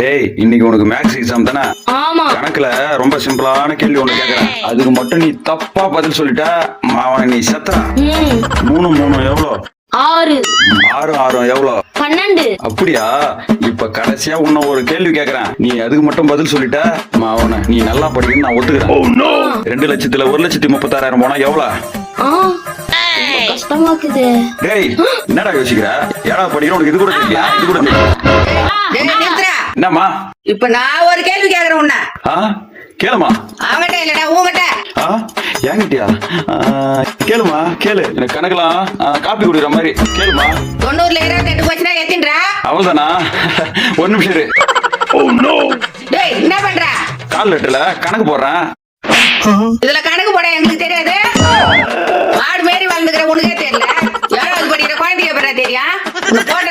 டேய் இன்னைக்கு உனக்கு மேக்ஸ் எக்ஸாம் தானே? ஆமா. கணக்குல ரொம்ப சிம்பிளான கேள்வி ஒண்ணு கேக்குறேன். அதுக்கு மட்டும் நீ தப்பா பதில் சொல்லிட்ட அவனை நீ செத்துற. ம். மூணு மூணு எவ்வளோ? ஆறு. ஆறு ஆறு எவ்வளோ? பன்னெண்டு. அப்படியா? இப்ப கடைசியா உன்ன ஒரு கேள்வி கேக்குறேன். நீ அதுக்கு மட்டும் பதில் சொல்லிட்ட அவனை நீ நல்லா படிக்கணும் நான் ஒத்துக்கிறேன். ரெண்டு லட்சத்துல ஒரு லட்சத்தி முப்பத்தாறாயிரம் போனா எவ்வளவு டேய் என்னடா யோசிக்கிற? ஏடா படிக்கிற உனக்கு இது கூட தெரியல இது கூட நிறுத்துடா. என்னம்மா? இப்ப நான் ஒரு கேள்வி கேக்குறேன் உன்ன. ஆ கேளுமா அவங்கிட்ட இல்லடா உங்ககிட்ட ஆ என்கிட்டயா? கேளுமா கேளு. எனக்கு கணக்கெல்லாம் காப்பி குடிக்கிற மாதிரி. கேளுமா தொண்ணூறுல இருபத்தி எட்டு போச்சுன்னா எத்தின்றா? அவள்தானா ஒரு நிமிஷம் இரு. டேய் என்ன பண்ற? கால் லெட்டர்ல கணக்கு போடுறேன். இதுல கணக்கு போட எங்களுக்கு தெரியாது. மாடு மாரி வளர்ந்துக்கிற உனக்கே தெரியல. ஏழாவது படிக்கிற குழந்தைய பெற எழுந்து ஓடுற